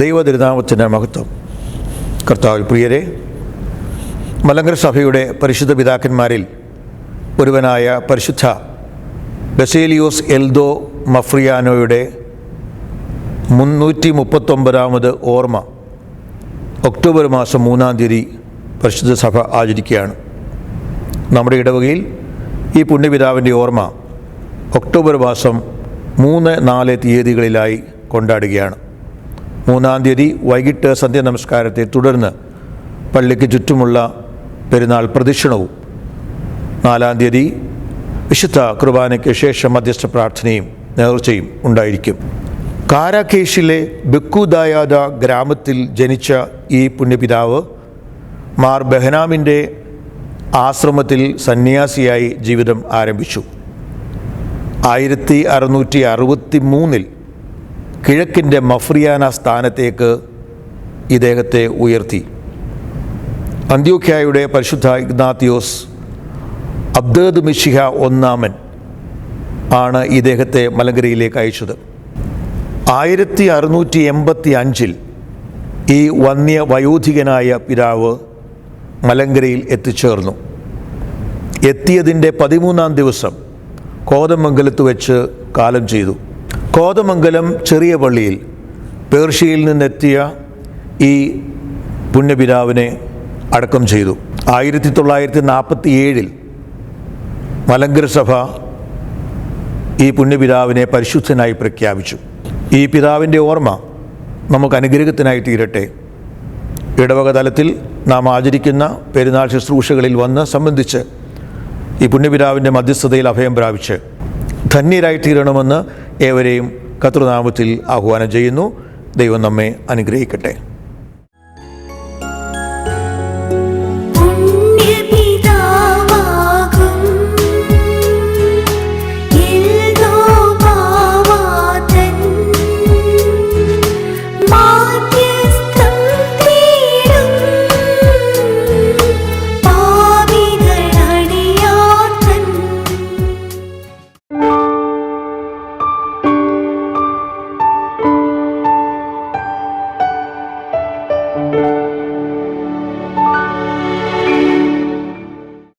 ദൈവതിരുനാമത്തിന്റെ മഹത്വം. കർത്താവിൽ പ്രിയരെ മലങ്കര സഭയുടെ പരിശുദ്ധ പിതാക്കന്മാരിൽ ഒരുവനായ പരിശുദ്ധ ബസേലിയോസ് എൽദോ മഫ്രിയാനോയുടെ മുന്നൂറ്റി മുപ്പത്തൊമ്പതാമത് ഓർമ്മ ഒക്ടോബർ മാസം മൂന്നാം തീയതി പരിശുദ്ധ സഭ ആചരിക്കുകയാണ്. നമ്മുടെ ഇടവകയിൽ ഈ പുണ്യപിതാവിന്റെ ഓർമ്മ ഒക്ടോബർ മാസം മൂന്ന് നാല് തീയതികളിലായി കൊണ്ടാടുകയാണ്. മൂന്നാം തീയതി വൈകിട്ട് സന്ധ്യ നമസ്കാരത്തെ തുടർന്ന് പള്ളിക്ക് ചുറ്റുമുള്ള പെരുന്നാൾ പ്രദക്ഷിണവും നാലാം തീയതി വിശുദ്ധ കുർബാനയ്ക്ക് ശേഷം മധ്യസ്ഥ പ്രാർത്ഥനയും നേർച്ചയും ഉണ്ടായിരിക്കും. കാരാക്കേഷിലെ ബെക്കുദായാദ ഗ്രാമത്തിൽ ജനിച്ച ഈ പുണ്യപിതാവ് മാർ ബെഹനാമിന്റെ ആശ്രമത്തിൽ സന്യാസിയായി ജീവിതം ആരംഭിച്ചു. ആയിരത്തി അറുന്നൂറ്റി അറുപത്തി മൂന്നിൽ കിഴക്കിന്റെ മഫ്രിയാന സ്ഥാനത്തേക്ക് ഇദ്ദേഹത്തെ ഉയർത്തി. അന്ത്യോഖ്യായുടെ പരിശുദ്ധ ഇഗ്നാത്തിയോസ് അബ്ദേദ് മിഷിഹ ഒന്നാമൻ ആണ് ഇദ്ദേഹത്തെ മലങ്കരയിലേക്ക് അയച്ചത്. ആയിരത്തി അറുന്നൂറ്റി എൺപത്തി അഞ്ചിൽ ഈ വന്യ വയോധികനായ പിതാവ് മലങ്കരയിൽ എത്തിച്ചേർന്നു. എത്തിയതിന്റെ പതിമൂന്നാം ദിവസം കോതമംഗലത്ത് വെച്ച് കാലം ചെയ്തു. കോതമംഗലം ചെറിയ പള്ളിയിൽ പേർഷ്യയിൽ നിന്നെത്തിയ ഈ പുണ്യപിതാവിനെ അടക്കം ചെയ്തു. ആയിരത്തി തൊള്ളായിരത്തി നാൽപ്പത്തി ഏഴിൽ മലങ്കര സഭ ഈ പുണ്യപിതാവിനെ പരിശുദ്ധനായി പ്രഖ്യാപിച്ചു. ഈ പിതാവിന്റെ ഓർമ്മ നമുക്ക് അനുഗ്രഹത്തിനായി തീരട്ടെ. ഇടവക തലത്തിൽ നാം ആചരിക്കുന്ന പെരുന്നാൾ ശുശ്രൂഷകളിൽ വന്ന് സംബന്ധിച്ച് ഈ പുണ്യപിതാവിന്റെ മധ്യസ്ഥതയിൽ അഭയം പ്രാപിച്ച് ധന്യരായി തീരണമെന്ന് ഏവരെയും കർത്തൃനാമത്തിൽ ആഹ്വാനം ചെയ്യുന്നു. ദൈവം നമ്മെ അനുഗ്രഹിക്കട്ടെ.